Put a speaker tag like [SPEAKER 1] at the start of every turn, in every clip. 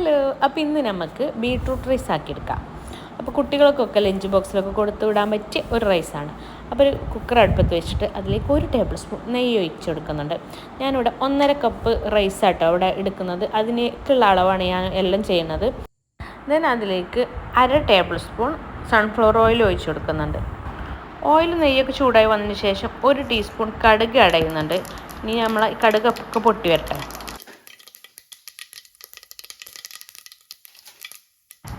[SPEAKER 1] Hello അപ്പോൾ ഇന്ന് നമുക്ക് ബീട്രൂട്ട് റൈസ് ആക്കിയെടുക്കാം. അപ്പോൾ കുട്ടികൾക്കൊക്കെ ലഞ്ച് ബോക്സിലൊക്കെ കൊടുത്തു വിടാൻ പറ്റിയ ഒരു റൈസാണ് അപ്പോൾ ഒരു കുക്കർ അടുപ്പത്ത് വെച്ചിട്ട് അതിലേക്ക് ഒരു ടേബിൾ സ്പൂൺ നെയ്യ് ഒഴിച്ച് കൊടുക്കുന്നുണ്ട് ഞാനിവിടെ ഒന്നര കപ്പ് റൈസ് ആട്ടോ അവിടെ എടുക്കുന്നത്. അതിനേക്കുള്ള അളവാണ് ഞാൻ എല്ലാം ചെയ്യുന്നത്. ദെൻ അതിലേക്ക് അര ടേബിൾ സ്പൂൺ സൺഫ്ലവർ ഓയിൽ ഒഴിച്ച് കൊടുക്കുന്നുണ്ട് ഓയിൽ നെയ്യൊക്കെ ചൂടായി വന്നതിന് ശേഷം ഒരു ടീസ്പൂൺ കടുക് അടയുന്നുണ്ട്. ഇനി നമ്മൾ ഈ കടുകൊക്കെ പൊട്ടി വരട്ടെ.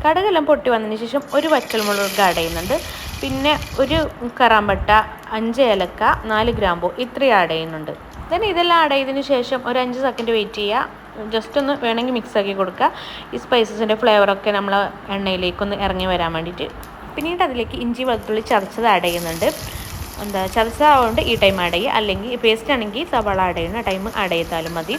[SPEAKER 1] കടുകെല്ലാം പൊട്ടി വന്നതിന് ശേഷം ഒരു പച്ചമുളക് ചെയ്യുന്നുണ്ട്. പിന്നെ ഒരു കറാമ്പട്ട അഞ്ച് ഏലക്ക നാല് ഗ്രാമ്പു ഇത്രയും ആഡ് ചെയ്യുന്നുണ്ട്. ദെൻ ഇതെല്ലാം ആഡ് ചെയ്തതിന് ശേഷം ഒരു അഞ്ച് സെക്കൻഡ് വെയിറ്റ് ചെയ്യുക. ജസ്റ്റ് ഒന്ന് വേണമെങ്കിൽ മിക്സ് ആക്കി കൊടുക്കുക. ഈ സ്പൈസസിന്റെ ഫ്ലേവറൊക്കെ നമ്മൾ എണ്ണയിലേക്കൊന്ന് ഇറങ്ങി വരാൻ വേണ്ടിയിട്ട്. പിന്നീട് അതിലേക്ക് ഇഞ്ചി വെളുത്തുള്ളി ചതച്ചത് ആഡ് ചെയ്യുന്നുണ്ട്. എന്താ ചതച്ചതാവുകൊണ്ട് ഈ ടൈം ആഡ് ചെയ്യുക. അല്ലെങ്കിൽ പേസ്റ്റ് ആണെങ്കിൽ സവാള ആഡ് ചെയ്യുന്ന ടൈം ആഡ് ചെയ്താലും മതി.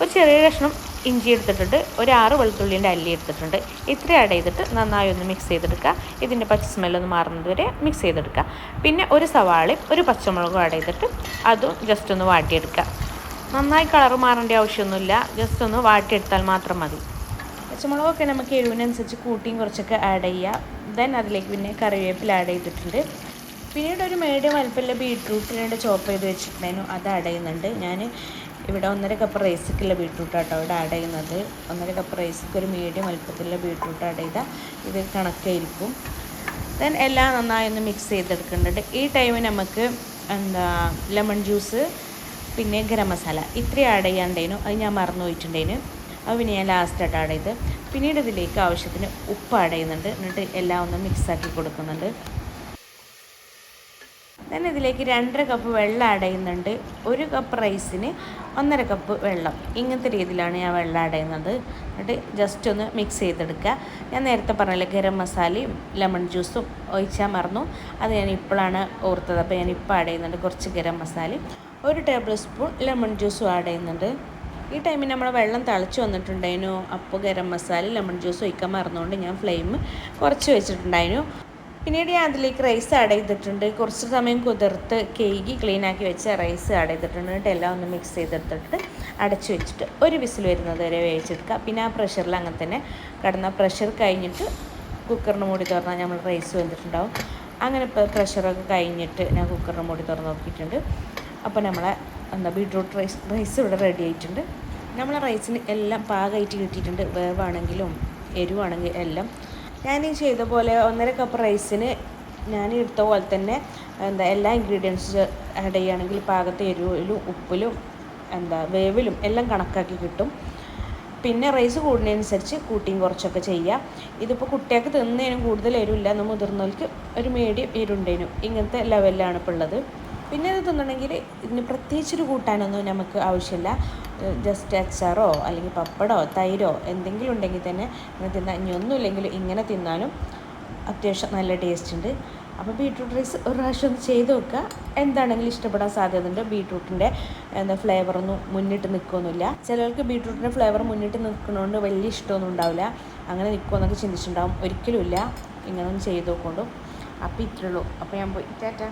[SPEAKER 1] ഒരു ചെറിയ കഷ്ണം ഇഞ്ചി എടുത്തിട്ടുണ്ട്. ഒരു ആറ് വെളുത്തുള്ളിന്റെ അല്ലി എടുത്തിട്ടുണ്ട്. ഇത്രയും ആഡ് ചെയ്തിട്ട് നന്നായി ഒന്ന് മിക്സ് ചെയ്തെടുക്കുക. ഇതിന്റെ പച്ച സ്മെല്ലൊന്ന് മാറുന്നത് വരെ മിക്സ് ചെയ്തെടുക്കുക. പിന്നെ ഒരു സവാളയും ഒരു പച്ചമുളകും ആഡ് ചെയ്തിട്ട് അതും ജസ്റ്റ് ഒന്ന് വാട്ടിയെടുക്കുക. നന്നായി കളർ മാറേണ്ട ആവശ്യമൊന്നുമില്ല. ജസ്റ്റ് ഒന്ന് വാട്ടിയെടുത്താൽ മാത്രം മതി. പച്ചമുളകൊക്കെ നമുക്ക് എരിവിനനുസരിച്ച് കൂട്ടിയും കുറച്ചൊക്കെ ആഡ് ചെയ്യുക. ദെൻ അതിലേക്ക് പിന്നെ കറിവേപ്പില ആഡ് ചെയ്തിട്ടുണ്ട്. പിന്നീട് ഒരു മീഡിയം വലിപ്പമുള്ള ബീട്രൂട്ടിനെ ചോപ്പ് ചെയ്ത് വെച്ചിട്ടുണ്ടായിരുന്നു. അത് ആഡ് ചെയ്യുന്നുണ്ട്. ഞാൻ ഇവിടെ ഒന്നര കപ്പ് റൈസിക്കുള്ള ബീട്രൂട്ട് ആട്ടോ ഇവിടെ ആഡ് ചെയ്യുന്നത്. ഒന്നര കപ്പ് റൈസിക്ക് ഒരു മീഡിയം വലുപ്പത്തിലുള്ള ബീട്രൂട്ട് ആഡ് ചെയ്താൽ ഇത് കണക്കായിരിക്കും. ദെൻ എല്ലാം നന്നായി ഒന്ന് മിക്സ് ചെയ്തെടുക്കുന്നുണ്ട്. ഈ ടൈമിൽ നമുക്ക് എന്താ ലെമൺ ജ്യൂസ് പിന്നെ ഗരം മസാല ഇത്രയും ആഡ് ചെയ്യാണ്ടേനു അത് ഞാൻ മറന്നു പോയിട്ടുണ്ടേനു അത് പിന്നെ ഞാൻ ലാസ്റ്റായിട്ട് ആഡ് ചെയ്ത്. പിന്നീട് ഇതിലേക്ക് ആവശ്യത്തിന് ഉപ്പ് ആഡ് ചെയ്യുന്നുണ്ട്. എന്നിട്ട് എല്ലാം ഒന്ന് മിക്സാക്കി കൊടുക്കുന്നുണ്ട്. Then ഇതിലേക്ക് രണ്ടര കപ്പ് വെള്ളം ആഡ് ചെയ്യുന്നുണ്ട്. ഒരു കപ്പ് റൈസിന് ഒന്നര കപ്പ് വെള്ളം. ഇങ്ങനത്തെ രീതിയിലാണ് ഞാൻ വെള്ളം ആഡ് ചെയ്യുന്നത്. എന്നിട്ട് ജസ്റ്റ് ഒന്ന് മിക്സ് ചെയ്തെടുക്കുക. ഞാൻ നേരത്തെ പറഞ്ഞില്ല ഗരം മസാലയും ലെമൺ ജ്യൂസും ഒഴിച്ചാൽ മറന്നു. അത് ഞാൻ ഇപ്പോഴാണ് ഓർത്തത്. അപ്പോൾ ഞാൻ ഇപ്പോൾ ആഡ് ചെയ്യുന്നുണ്ട് കുറച്ച് ഗരം മസാലയും. ഒരു ടേബിൾ സ്പൂൺ ലെമൺ ജ്യൂസും ആഡ് ചെയ്യുന്നുണ്ട്. ഈ ടൈമിൽ നമ്മൾ വെള്ളം തിളച്ച് വന്നിട്ടുണ്ടായിരുന്നു. അപ്പോൾ ഗരം മസാല ലെമൺ ജ്യൂസ് ഒഴിക്കാൻ മറന്നുകൊണ്ട് ഞാൻ ഫ്ലെയിം കുറച്ച് വെച്ചിട്ടുണ്ടായിരുന്നു. പിന്നീട് ഞാൻ അതിലേക്ക് റൈസ് ആഡ് ചെയ്തിട്ടുണ്ട്. കുറച്ച് സമയം കുതിർത്ത് കേക്ക് ക്ലീൻ ആക്കി വെച്ച് റൈസ് ആഡ് ചെയ്തിട്ടുണ്ട്. എന്നിട്ട് എല്ലാം ഒന്ന് മിക്സ് ചെയ്തെടുത്തിട്ട് അടച്ചു വെച്ചിട്ട് ഒരു വിസിൽ വരുന്നത് വരെ വേവിച്ചെടുക്കുക. പിന്നെ ആ പ്രഷറിൽ അങ്ങനെ തന്നെ കടന്ന പ്രഷർ കഴിഞ്ഞിട്ട് കുക്കറിന് മൂടി തുറന്നാൽ നമ്മൾ റൈസ് വെന്തിട്ടുണ്ടാവും. അങ്ങനെ ഇപ്പോൾ പ്രഷറൊക്കെ കഴിഞ്ഞിട്ട് ഞാൻ കുക്കറിന് മൂടി തുറന്ന് നോക്കിയിട്ടുണ്ട്. അപ്പോൾ നമ്മളെ എന്താ ബീട്രൂട്ട് റൈസ് റൈസ് ഇവിടെ റെഡി ആയിട്ടുണ്ട്. നമ്മളെ റൈസിന് എല്ലാം പാകമായിട്ട് കിട്ടിയിട്ടുണ്ട്. വേവാണെങ്കിലും എരിവാണെങ്കിലും എല്ലാം ഞാൻ ഈ ചെയ്ത പോലെ ഒന്നര കപ്പ് റൈസിന് ഞാൻ എടുത്ത പോലെ തന്നെ എന്താ എല്ലാ ഇൻഗ്രീഡിയൻസ് ആഡ് ചെയ്യുകയാണെങ്കിൽ പാകത്തെ എരിവിലും ഉപ്പിലും എന്താ വേവിലും എല്ലാം കണക്കാക്കി കിട്ടും. പിന്നെ റൈസ് കൂടുന്നതിനനുസരിച്ച് കൂട്ടിയും കുറച്ചൊക്കെ ചെയ്യുക ഇതിപ്പോൾ കുട്ടികൾക്ക് തിന്നതിനും കൂടുതൽ എരിവില്ല എന്നാൽ മുതിർന്നവർക്ക് ഒരു മീഡിയം എരിവുണ്ടേനും ഇങ്ങനത്തെ ലെവലിലാണ് ഇപ്പോൾ ഉള്ളത്. പിന്നെ ഇത് തിന്നണമെങ്കിൽ ഇതിന് പ്രത്യേകിച്ചൊരു കൂട്ടാനൊന്നും നമുക്ക് ആവശ്യമില്ല. ജസ്റ്റ് അച്ചാറോ അല്ലെങ്കിൽ പപ്പടോ തൈരോ എന്തെങ്കിലും ഉണ്ടെങ്കിൽ തന്നെ ഇങ്ങനെ തിന്നാൻ ഇനി ഒന്നുമില്ലെങ്കിൽ ഇങ്ങനെ തിന്നാനും അത്യാവശ്യം നല്ല ടേസ്റ്റ് ഉണ്ട്. അപ്പോൾ ബീട്രൂട്ട് റൈസ് ഒരു പ്രാവശ്യം ഒന്ന് ചെയ്ത് നോക്കുക. എന്താണെങ്കിലും ഇഷ്ടപ്പെടാൻ സാധ്യതയുണ്ട്. ബീട്രൂട്ടിന്റെ എന്താ ഫ്ലേവറൊന്നും മുന്നിട്ട് നിൽക്കുകയൊന്നുമില്ല ചിലർക്ക് ബീട്രൂട്ടിന്റെ ഫ്ലേവർ മുന്നിട്ട് നിൽക്കുന്നതുകൊണ്ട് വലിയ ഇഷ്ടമൊന്നും ഉണ്ടാവില്ല. അങ്ങനെ നിൽക്കുമെന്നൊക്കെ ചിന്തിച്ചിട്ടുണ്ടാവും. ഒരിക്കലും ഇല്ല. ഇങ്ങനെ ഒന്ന് ചെയ്ത് നോക്കൊണ്ടും അപ്പോൾ ഇത്രയുള്ളൂ അപ്പോൾ ഞാൻ പോയി. ടാറ്റ.